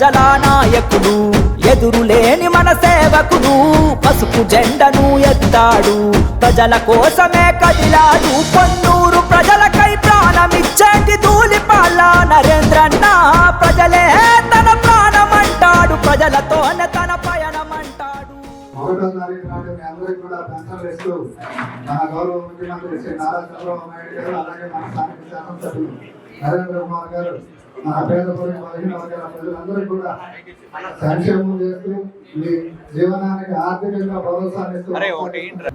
ప్రజల నాయకుడు ఎదురులేని మన సేవకుడు పసుపు జెండను ఎత్తాడు. ప్రజల కోసమే కదిలాడు పొన్నూరు ప్రజలకై ప్రాణమిచ్చేటి ధూళిపాల నరేంద్రన్న ప్రజలే తన ప్రాణమంటాడు ప్రజలతోనే తన పయనమంటాడు. ఒకటో మన గౌరవ ముఖ్యమంత్రి శ్రీ నారా చంద్రబాబు నాయుడు గారు అలాగే మన స్థానిక శాసనసభ్యులు నరేంద్ర కుమార్ గారు పేద వర్గాల కూడా సంక్షేమం చేస్తూ మీ జీవనానికి ఆర్థికంగా ఇస్తూ?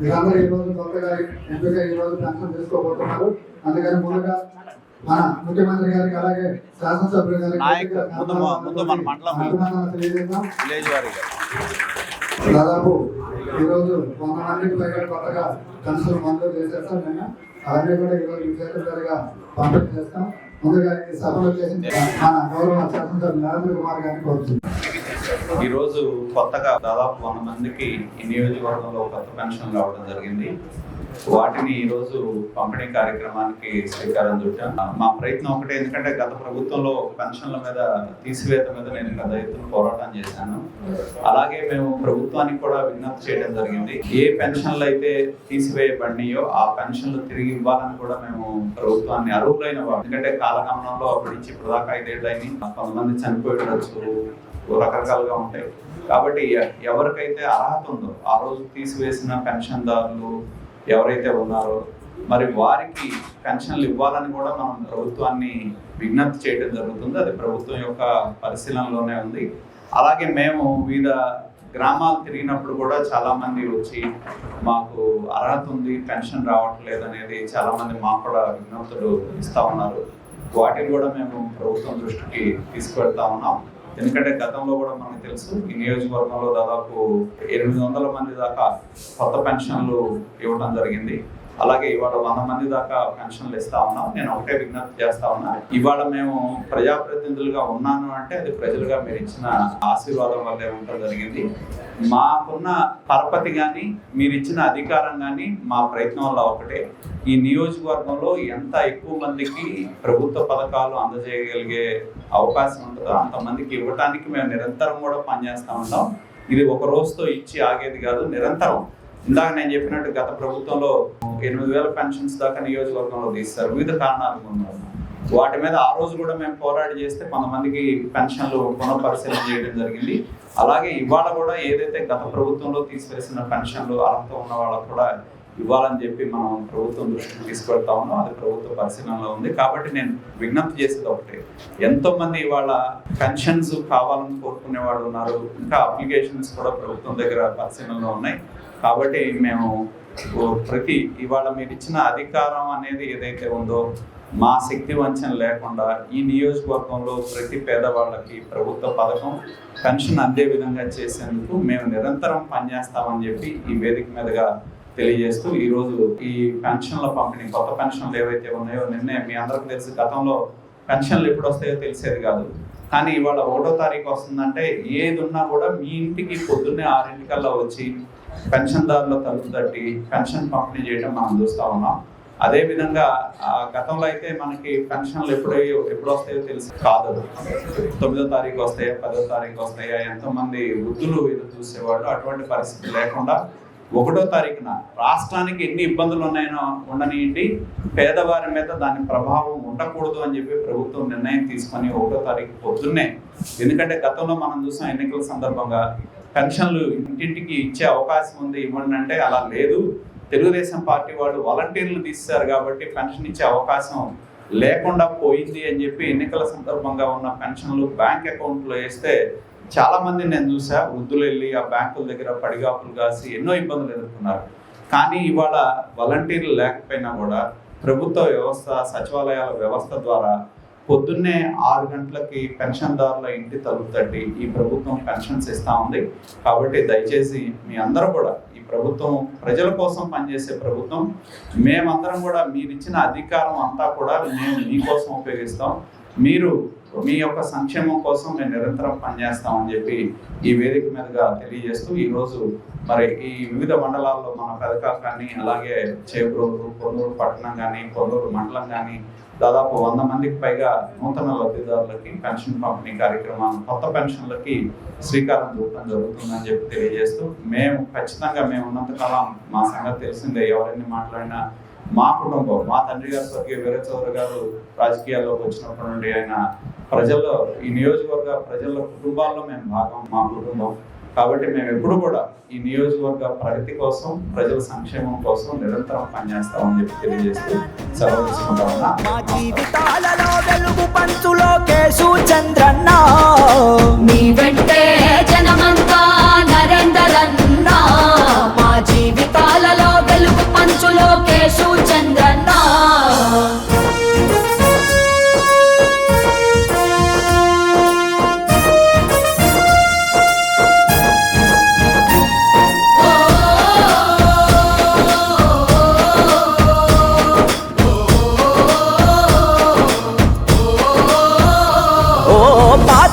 మీరందరూ ఈ రోజు కొత్తగా ఎంపిక ఈ రోజు పెన్షన్ తీసుకోబోతున్నారు. అందుకని ముందుగా మన ముఖ్యమంత్రి గారికి అలాగే శాసనసభ్యులు గారికి అభినందనలు తెలియజేద్దాం. దాదాపు ఈరోజు వంద మందికి పైగా కొత్తగా కన్సులు మంజూరు చేసేస్తాం నేను అవన్నీ కూడా ఈరోజు విజేతలుగా పంపిణీ చేస్తాం. ముందుగా ఈ రోజు చేసిన మన గౌరవ శాసనసభ్యులు నరేంద్ర కుమార్ గారిని ఈరోజు కొత్తగా దాదాపు వంద మందికి ఈ నియోజకవర్గంలో కొత్త పెన్షన్ రావడం జరిగింది. వాటిని ఈరోజు పంపిణీ కార్యక్రమానికి శ్రీకారం చుట్టాం. మా ప్రయత్నం ఒకటే ఎందుకంటే గత ప్రభుత్వంలో పెన్షన్ల మీద తీసివేత మీద నేను పెద్ద ఎత్తున పోరాటం చేశాను. అలాగే మేము ప్రభుత్వానికి కూడా విజ్ఞప్తి చేయడం జరిగింది. ఏ పెన్షన్లు అయితే తీసివేయబడినాయో ఆ పెన్షన్లు తిరిగి ఇవ్వాలని కూడా మేము ప్రభుత్వాన్ని అర్హులైన ఎందుకంటే కాలగమనంలో అప్పటి నుంచి ఇప్పుడు దాకా ఐదేళ్ళు అయినాయి. కొంతమంది చనిపోయి ఉండొచ్చు రకరకాలుగా ఉంటాయి. కాబట్టి ఎవరికైతే అర్హత ఉందో ఆ రోజు తీసివేసిన పెన్షన్దారులు ఎవరైతే ఉన్నారో మరి వారికి పెన్షన్లు ఇవ్వాలని కూడా మనం ప్రభుత్వాన్ని విజ్ఞప్తి చేయడం జరుగుతుంది. అది ప్రభుత్వం యొక్క పరిశీలనలోనే ఉంది. అలాగే మేము వివిధ గ్రామాలు తిరిగినప్పుడు కూడా చాలామంది వచ్చి మాకు అర్హత ఉంది పెన్షన్ రావట్లేదు అనేది చాలామంది మాకు కూడా విజ్ఞప్తులు ఇస్తూ ఉన్నారు. వాటిని కూడా మేము ప్రభుత్వం దృష్టికి తీసుకువెళ్తా ఉన్నాం. ఎందుకంటే గతంలో కూడా మనకు తెలుసు ఈ నియోజకవర్గంలో దాదాపు ఎనిమిది వందల మంది దాకా కొత్త పెన్షన్లు ఇవ్వడం జరిగింది. అలాగే ఇవాళ వంద మంది దాకా పెన్షన్లు ఇస్తా ఉన్నాం. నేను ఒకటే విజ్ఞప్తి చేస్తా ఉన్నా. ఇవాళ మేము ప్రజాప్రతినిధులుగా ఉన్నాను అంటే అది ప్రజలుగా మీరు ఇచ్చిన ఆశీర్వాదం వల్లే ఉండడం జరిగింది. మాకున్న పరపతి కానీ మీరు ఇచ్చిన అధికారం కానీ మా ప్రయత్నం వల్ల ఒకటే. ఈ నియోజకవర్గంలో ఎంత ఎక్కువ మందికి ప్రభుత్వ పథకాలు అందజేయగలిగే అవకాశం ఉంటుందో అంతమందికి ఇవ్వటానికి మేము నిరంతరం కూడా పనిచేస్తూ ఉంటాం. ఇది ఒక రోజుతో ఇచ్చి ఆగేది కాదు నిరంతరం. ఇందాక నేను చెప్పినట్టు గత ప్రభుత్వంలో ఎనిమిది వేల పెన్షన్స్ దాకా నియోజకవర్గంలో తీస్తారు వివిధ కారణాలు ఉన్నారు వాటి మీద ఆ రోజు కూడా మేము పోరాడి చేస్తే కొంతమందికి పెన్షన్లు పునఃపరిశీలన చేయడం జరిగింది. అలాగే ఇవాళ కూడా ఏదైతే గత ప్రభుత్వంలో తీసివేసిన పెన్షన్లు అర్హత ఉన్న వాళ్ళకు కూడా ఇవ్వాలని చెప్పి మనం ప్రభుత్వం దృష్టికి తీసుకెళ్తా ఉన్నాం. అది ప్రభుత్వ పరిశీలనలో ఉంది. కాబట్టి నేను విజ్ఞప్తి చేసేది ఒకటే. ఎంతో మంది ఇవాళ పెన్షన్స్ కావాలని కోరుకునే వాళ్ళు ఉన్నారు. ఇంకా అప్లికేషన్స్ కూడా ప్రభుత్వం దగ్గర పరిశీలనలో ఉన్నాయి. కాబట్టి మేము ఓ ప్రతి ఇవాళ మీరు ఇచ్చిన అధికారం అనేది ఏదైతే ఉందో మా శక్తి వంచన లేకుండా ఈ నియోజకవర్గంలో ప్రతి పేదవాళ్ళకి ప్రభుత్వ పథకం పెన్షన్ అందే విధంగా చేసేందుకు మేము నిరంతరం పనిచేస్తామని చెప్పి ఈ వేదిక మీదుగా తెలియజేస్తూ ఈ రోజు ఈ పెన్షన్ల పంపిణీ కొత్త పెన్షన్లు ఏవైతే ఉన్నాయో నిన్నే మీ అందరికీ తెలిసి గతంలో పెన్షన్లు ఎప్పుడు వస్తాయో తెలిసేది కాదు. కానీ ఇవాళ ఒకటో తారీఖు వస్తుందంటే ఏది ఉన్నా కూడా మీ ఇంటికి పొద్దున్నే ఆరింటికల్లా వచ్చి పెన్షన్దారుల తలుపు తట్టి పెన్షన్ పంపిణీ చేయడం మనం చూస్తా ఉన్నాం. అదే విధంగా ఆ గతంలో అయితే మనకి పెన్షన్లు ఎప్పుడయ్యో ఎప్పుడు వస్తాయో తెలుసు. కాదు తొమ్మిదో తారీఖు వస్తాయా పదో తారీఖు వస్తాయా ఎంతో మంది వృద్ధులు ఎదురు చూసేవాళ్ళు. అటువంటి పరిస్థితి లేకుండా ఒకటో తారీఖున రాష్ట్రానికి ఎన్ని ఇబ్బందులు ఉన్నాయో ఉండనియండి. పేదవారి మీద దాని ప్రభావం ఉండకూడదు అని చెప్పి ప్రభుత్వం నిర్ణయం తీసుకొని ఒకటో తారీఖు పొద్దున్నే ఎందుకంటే గతంలో మనం చూసాం ఎన్నికల సందర్భంగా పెన్షన్లు ఇంటింటికి ఇచ్చే అవకాశం ఉంది ఇవ్వండి అంటే అలా లేదు. తెలుగుదేశం పార్టీ వాళ్ళు వాలంటీర్లు తీశారు కాబట్టి పెన్షన్ ఇచ్చే అవకాశం లేకుండా పోయింది అని చెప్పి ఎన్నికల సందర్భంగా ఉన్న పెన్షన్లు బ్యాంక్ అకౌంట్లో వేస్తే చాలామంది నేను చూసా వృద్ధులు వెళ్ళి ఆ బ్యాంకుల దగ్గర పడిగాపులు కాసి ఎన్నో ఇబ్బందులు ఎదుర్కొన్నారు. కానీ ఇవాళ వాలంటీర్లు లేకపోయినా కూడా ప్రభుత్వ వ్యవస్థ సచివాలయాల వ్యవస్థ ద్వారా పొద్దున్నే ఆరు గంటలకి పెన్షన్దారుల ఇంటి తలుపు ఈ ప్రభుత్వం పెన్షన్స్ ఇస్తా ఉంది. కాబట్టి దయచేసి మీ అందరూ కూడా ఈ ప్రభుత్వం ప్రజల కోసం పనిచేసే ప్రభుత్వం మేమందరం కూడా మీరు ఇచ్చిన అధికారం అంతా కూడా మేము మీకోసం ఉపయోగిస్తాం. మీరు మీ యొక్క సంక్షేమం కోసం మేము నిరంతరం పనిచేస్తామని చెప్పి ఈ వేదిక మీదుగా తెలియజేస్తూ ఈరోజు మరి ఈ వివిధ మండలాల్లో మన పెదకాక కానీ అలాగే చేబ్రోలు కొన్నూరు పట్టణం కానీ కొన్నూరు మండలం కానీ దాదాపు వంద మందికి పైగా నూతన లబ్ధిదారులకి పెన్షన్ పంపిణీ కార్యక్రమం కొత్త పెన్షన్లకి శ్రీకారం చూడటం జరుగుతుందని చెప్పి తెలియజేస్తూ మేము ఖచ్చితంగా మేము ఉన్నంతకాలం మా సంగతి తెలిసిందే ఎవరిని మాట్లాడినా మా కుటుంబం మా తండ్రి గారు స్వర్గీయ వీర చౌదరి గారు రాజకీయాల్లోకి వచ్చినప్పటి నుండి ఆయన ప్రజల్లో ఈ నియోజకవర్గ ప్రజల కుటుంబాల్లో మేము భాగం మా కుటుంబం. కాబట్టి మేము ఎప్పుడు కూడా ఈ నియోజకవర్గ ప్రగతి కోసం ప్రజల సంక్షేమం కోసం నిరంతరం పనిచేస్తామని చెప్పి తెలియజేస్తూ సెలవు తీసుకుంటా ఉన్నా. మా జీవితాలలో వెలుగు పంచులో కేశు చంద్రన్న. మీ వెంటే జనమంతా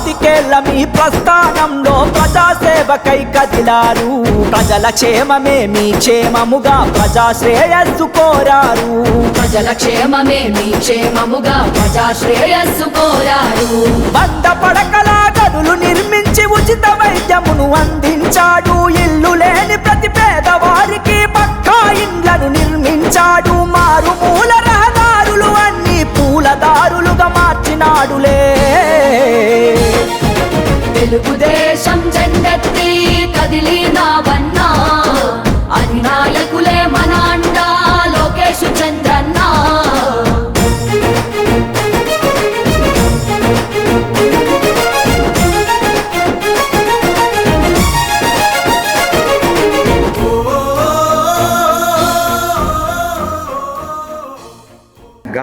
పాతికేళ్ళ మీ ప్రస్థానంలో ప్రజాసేవకై కదిలారు ప్రజల క్షేమమే మీ క్షేమముగా ప్రజా శ్రేయస్సు కోరారు. ప్రజల క్షేమమే మీ క్షేమముగా ప్రజా శ్రేయస్సు కోరారు. వంద పడకల గదులు నిర్మించి ఉచిత వైద్యమును అందించాడు. ఇల్లు లేని ప్రతి పేదవారికి పక్కా ఇండ్లను నిర్మించాడు. తెలుగుదేశం జెండెత్తి కదిలినావన్నా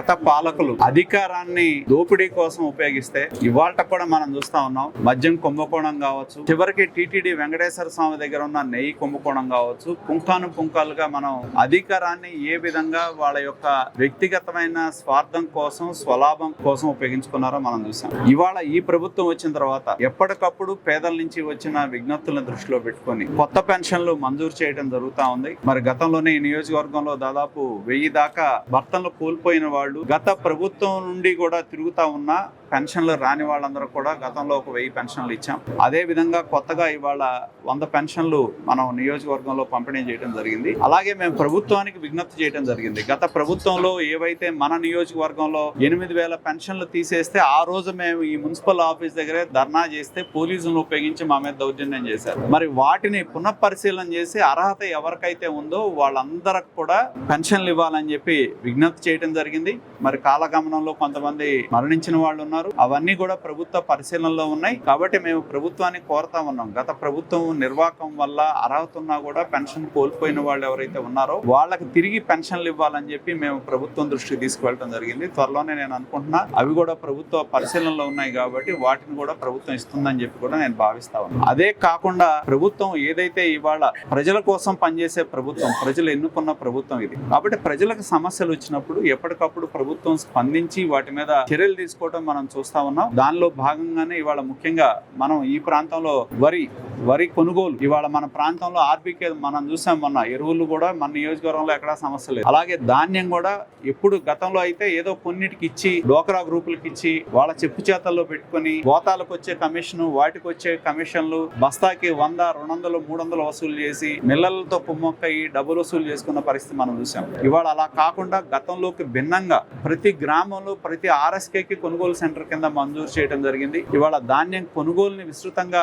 గత పాలకులు అధికారాన్ని దోపిడీ కోసం ఉపయోగిస్తే ఇవాళ కూడా మనం చూస్తా ఉన్నాం. మద్యం కుంభకోణం కావచ్చు చివరికి టీటీడీ వెంకటేశ్వర స్వామి దగ్గర ఉన్న నెయ్యి కుంభకోణం కావచ్చు పుంఖాను పుంఖాలుగా మనం అధికారాన్ని ఏ విధంగా వాళ్ళ యొక్క వ్యక్తిగతమైన స్వార్థం కోసం స్వలాభం కోసం ఉపయోగించుకున్నారో మనం చూసాం. ఇవాళ ఈ ప్రభుత్వం వచ్చిన తర్వాత ఎప్పటికప్పుడు పేదల నుంచి వచ్చిన విజ్ఞప్తులను దృష్టిలో పెట్టుకొని కొత్త పెన్షన్లు మంజూరు చేయడం జరుగుతా ఉంది. మరి గతంలోనే ఈ నియోజకవర్గంలో దాదాపు వెయ్యి దాకా భర్తలు కోల్పోయిన వాళ్ళు గత ప్రభుత్వం నుండి కూడా తిరుగుతా ఉన్నా పెన్షన్లు రాని వాళ్ళందరూ కూడా గతంలో ఒక వెయ్యి పెన్షన్లు ఇచ్చాం. అదే విధంగా కొత్తగా ఇవాళ వంద పెన్షన్లు మనం నియోజకవర్గంలో పంపిణీ చేయడం జరిగింది. అలాగే మేము ప్రభుత్వానికి విజ్ఞప్తి చేయడం జరిగింది. గత ప్రభుత్వంలో ఏవైతే మన నియోజకవర్గంలో ఎనిమిది వేల పెన్షన్లు తీసేస్తే ఆ రోజు మేము ఈ మున్సిపల్ ఆఫీస్ దగ్గరే ధర్నా చేస్తే పోలీసులను ఉపయోగించి మా మీద దౌర్జన్యం చేశారు. మరి వాటిని పునఃపరిశీలన చేసి అర్హత ఎవరికైతే ఉందో వాళ్ళందరికి కూడా పెన్షన్లు ఇవ్వాలని చెప్పి విజ్ఞప్తి చేయడం జరిగింది. మరి కాలగమనంలో కొంతమంది మరణించిన వాళ్ళు ఉన్నారు. అవన్నీ కూడా ప్రభుత్వ పరిశీలనలో ఉన్నాయి. కాబట్టి మేము ప్రభుత్వాన్ని కోరుతా ఉన్నాం. గత ప్రభుత్వం నిర్వాహకం వల్ల అర్హత ఉన్నా కూడా పెన్షన్ కోల్పోయిన వాళ్ళు ఎవరైతే ఉన్నారో వాళ్ళకి తిరిగి పెన్షన్లు ఇవ్వాలని చెప్పి మేము ప్రభుత్వం దృష్టికి తీసుకువెళ్ళడం జరిగింది. త్వరలోనే నేను అనుకుంటున్నా అవి కూడా ప్రభుత్వ పరిశీలనలో ఉన్నాయి కాబట్టి వాటిని కూడా ప్రభుత్వం ఇస్తుందని చెప్పి కూడా నేను భావిస్తా ఉన్నాను అదే కాకుండా ప్రభుత్వం ఏదైతే ఇవాళ ప్రజల కోసం పనిచేసే ప్రభుత్వం ప్రజలు ఎన్నుకున్న ప్రభుత్వం ఇది. కాబట్టి ప్రజలకు సమస్యలు వచ్చినప్పుడు ఎప్పటికప్పుడు ప్రభుత్వం స్పందించి వాటి మీద చర్యలు తీసుకోవడం మనం చూస్తా ఉన్నాం. దానిలో భాగంగానే ఇవాళ ముఖ్యంగా మనం ఈ ప్రాంతంలో వరి వరి కొనుగోలు. ఇవాళ మన ప్రాంతంలో ఆర్బీకే మనం చూసాం మొన్న ఎరువులు కూడా మన నియోజకవర్గంలో ఎక్కడా సమస్య లేదు. అలాగే ధాన్యం కూడా ఎప్పుడు గతంలో అయితే ఏదో కొన్నిటికి ఇచ్చి డోకరా గ్రూపులకి ఇచ్చి వాళ్ళ చెప్పు చేతల్లో పెట్టుకొని గోతాలకు వచ్చే కమిషన్ వాటికి వచ్చే కమిషన్లు బస్తాకి వంద రెండు వందలు మూడు వందలు వసూలు చేసి మిల్లలతో కుమ్మక్కయి డబ్బులు వసూలు చేసుకున్న పరిస్థితి మనం చూసాం. ఇవాళ అలా కాకుండా గతంలోకి భిన్నంగా ప్రతి గ్రామంలో ప్రతి ఆర్ఎస్కేకి కొనుగోలు సెంటర్ కింద మంజూరు చేయడం జరిగింది. ఇవాళ ధాన్యం కొనుగోలుని విస్తృతంగా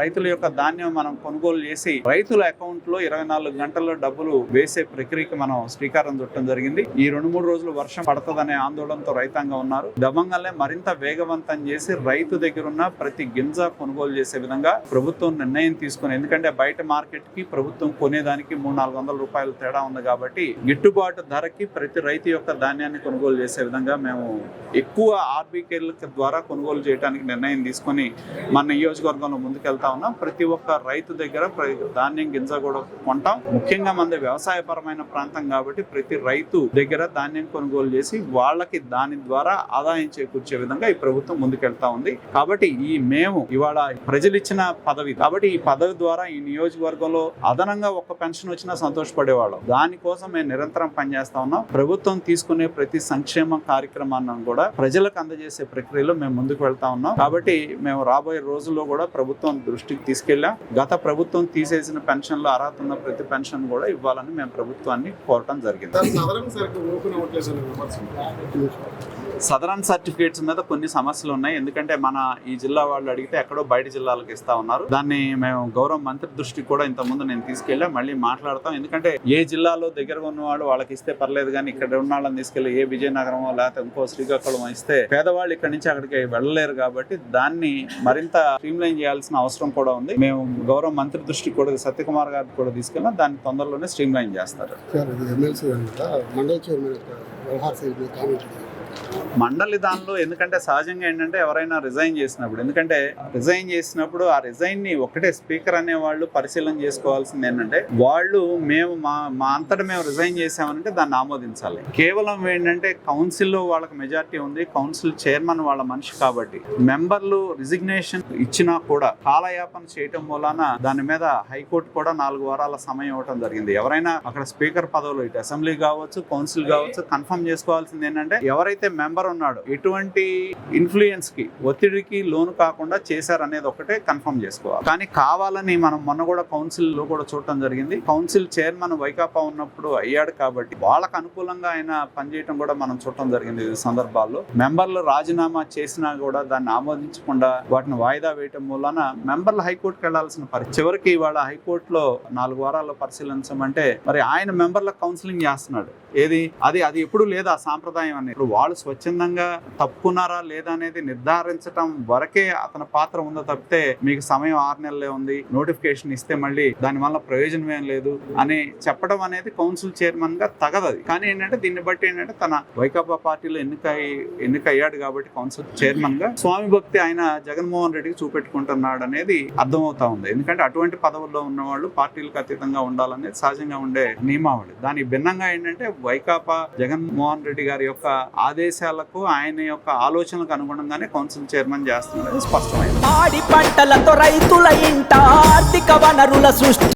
రైతుల యొక్క ధాన్యం మనం కొనుగోలు చేసి రైతుల అకౌంట్లో ఇరవై నాలుగు గంటల్లో డబ్బులు వేసే ప్రక్రియకి మనం శ్రీకారం చుట్టడం జరిగింది. ఈ రెండు మూడు రోజులు వర్షం పడుతుందనే ఆందోళనతో రైతాంగం ఉన్నారు. దమంగల్నే మరింత వేగవంతం చేసి రైతు దగ్గర ఉన్న ప్రతి గింజ కొనుగోలు చేసే విధంగా ప్రభుత్వం నిర్ణయం తీసుకుని ఎందుకంటే బయట మార్కెట్కి ప్రభుత్వం కొనేదానికి మూడు నాలుగు వందల రూపాయలు తేడా ఉంది కాబట్టి గిట్టుబాటు ధరకి ప్రతి రైతు యొక్క ధాన్యాన్ని కొనుగోలు చేసే విధంగా మేము ఎక్కువ ఆర్బీకే రైతుల ద్వారా కొనుగోలు చేయడానికి నిర్ణయం తీసుకొని మన నియోజకవర్గంలో ముందుకెళ్తా ఉన్నాం. ప్రతి ఒక్క రైతు దగ్గర ధాన్యం గింజ కూడా కొంటాం. ముఖ్యంగా మనది వ్యవసాయపరమైన ప్రాంతం కాబట్టి ప్రతి రైతు దగ్గర ధాన్యం కొనుగోలు చేసి వాళ్ళకి దాని ద్వారా ఆదాయం చేకూర్చే విధంగా ఈ ప్రభుత్వం ముందుకెళ్తా ఉంది. కాబట్టి ఈ మేము ఇవాళ ప్రజలు ఇచ్చిన పదవి కాబట్టి ఈ పదవి ద్వారా ఈ నియోజకవర్గంలో అదనంగా ఒక్క పెన్షన్ వచ్చినా సంతోషపడేవాళ్ళం. దానికోసం మేము నిరంతరం పనిచేస్తా ఉన్నాం. ప్రభుత్వం తీసుకునే ప్రతి సంక్షేమ కార్యక్రమాన్ని కూడా ప్రజలకు అందజేసే ప్రక్రియలో మేము ముందుకు వెళ్తా ఉన్నాం. కాబట్టి మేము రాబోయే రోజుల్లో కూడా ప్రభుత్వం దృష్టికి తీసుకెళ్ళాం. గత ప్రభుత్వం తీసేసిన పెన్షన్లు అర్హత ఉన్న ప్రతి పెన్షన్ కూడా ఇవ్వాలని మేము ప్రభుత్వాన్ని కోరటం జరిగింది. సదరన్ సర్టిఫికేట్స్ మీద కొన్ని సమస్యలు ఉన్నాయి. ఎందుకంటే మన ఈ జిల్లా వాళ్ళు అడిగితే ఎక్కడో బయట జిల్లాలకు ఇస్తా ఉన్నారు. దాన్ని మేము గౌరవ మంత్రి దృష్టికి కూడా ఇంతకుముందు నేను తీసుకెళ్ళా. మళ్ళీ మాట్లాడతాం. ఎందుకంటే ఏ జిల్లాలో దగ్గరగా ఉన్నవాళ్ళు వాళ్ళకి ఇస్తే పర్లేదు కానీ ఇక్కడ ఉన్న వాళ్ళని తీసుకెళ్ళి ఏ విజయనగరమో లేకపోతే ఇంకో శ్రీకాకుళం ఇస్తే పేదవాళ్ళు ఇక్కడ నుంచి అక్కడికి వెళ్ళలేరు కాబట్టి దాన్ని మరింత స్ట్రీమ్లైన్ చేయాల్సిన అవసరం కూడా ఉంది. మేము గౌరవ మంత్రి దృష్టికి కూడా సత్యకుమార్ గారికి కూడా తీసుకెళ్ళాం దాన్ని తొందరలోనే స్ట్రీమ్లైన్ చేస్తారు. మండల చైర్మన్ మండలి దానిలో ఎందుకంటే సహజంగా ఏంటంటే ఎవరైనా రిజైన్ చేసినప్పుడు ఎందుకంటే రిజైన్ చేసినప్పుడు ఆ రిజైన్ని ఒకటే స్పీకర్ అనే వాళ్ళు పరిశీలన చేసుకోవాల్సింది ఏంటంటే వాళ్ళు మేము మా మా అంతటా మేము రిజైన్ చేసామనంటే దాన్ని ఆమోదించాలి. కేవలం ఏంటంటే కౌన్సిల్లో వాళ్ళకి మెజార్టీ ఉంది కౌన్సిల్ చైర్మన్ వాళ్ళ మనిషి కాబట్టి. మెంబర్లు రిజిగ్నేషన్ ఇచ్చినా కూడా కాలయాపన చేయటం మూలాన దాని మీద హైకోర్టు కూడా నాలుగు వారాల సమయం ఇవ్వడం జరిగింది. ఎవరైనా అక్కడ స్పీకర్ పదవులు ఇటు అసెంబ్లీ కావచ్చు కౌన్సిల్ కావచ్చు కన్ఫర్మ్ చేసుకోవాల్సింది ఏంటంటే ఎవరైతే మెంబర్ ఉన్నాడో ఎటువంటి ఇన్ఫ్లుయెన్స్కి ఒత్తిడికి లోను కాకుండా చేశారనేది ఒకటే కన్ఫర్మ్ చేసుకోవాలి. కానీ కావాలని మనం మొన్న కూడా కౌన్సిల్లో కూడా చూడటం జరిగింది. కౌన్సిల్ చైర్మన్ వైకాపా ఉన్నప్పుడు అయ్యాడు కాబట్టి వాళ్ళకు అనుకూలంగా ఆయన పనిచేయటం కూడా మనం చూడటం జరిగింది ఈ సందర్భాల్లో. మెంబర్లు రాజీనామా చేసినా కూడా దాన్ని ఆమోదించకుండా వాటిని వాయిదా వేయటం మూలన మెంబర్లు హైకోర్టుకి వెళ్ళాల్సిన పరిస్థితి. చివరికి ఇవాళ హైకోర్టులో నాలుగు వారాల్లో పరిశీలించమంటే మరి ఆయన మెంబర్లకు కౌన్సిలింగ్ చేస్తున్నాడు. ఏది? అది అది ఎప్పుడు లేదా సాంప్రదాయం అనేది. ఇప్పుడు వాళ్ళు స్వచ్ఛందంగా తప్పున్నారా లేదా అనేది నిర్ధారించటం వరకే అతని పాత్ర ఉందో తప్పితే మీకు సమయం ఆరు నెలలే ఉంది నోటిఫికేషన్ ఇస్తే మళ్ళీ దాని వల్ల ప్రయోజనం ఏం లేదు అని చెప్పడం అనేది కౌన్సిల్ చైర్మన్గా తగదది కానీ ఏంటంటే దీన్ని బట్టి ఏంటంటే తన వైకాపా పార్టీలో ఎన్నిక ఎన్నిక అయ్యాడు కాబట్టి కౌన్సిల్ చైర్మన్గా స్వామి భక్తి ఆయన జగన్మోహన్ రెడ్డికి చూపెట్టుకుంటున్నాడు అనేది అర్థమవుతా ఉంది. ఎందుకంటే అటువంటి పదవుల్లో ఉన్న వాళ్ళు పార్టీలకు అతీతంగా ఉండాలనేది సహజంగా ఉండే నియమావళి. దానికి భిన్నంగా ఏంటంటే వైకాపా జగన్మోహన్ రెడ్డి గారి యొక్క ఆదేశం ఆదేశాలకు ఆయన యొక్క ఆలోచనలకు అనుగుణంగానే కౌన్సిల్ చైర్మన్ చేస్తున్నది స్పష్టమైంది. పాడి పంటలతో రైతుల ఇంట ఆర్థిక వనరుల సృష్టి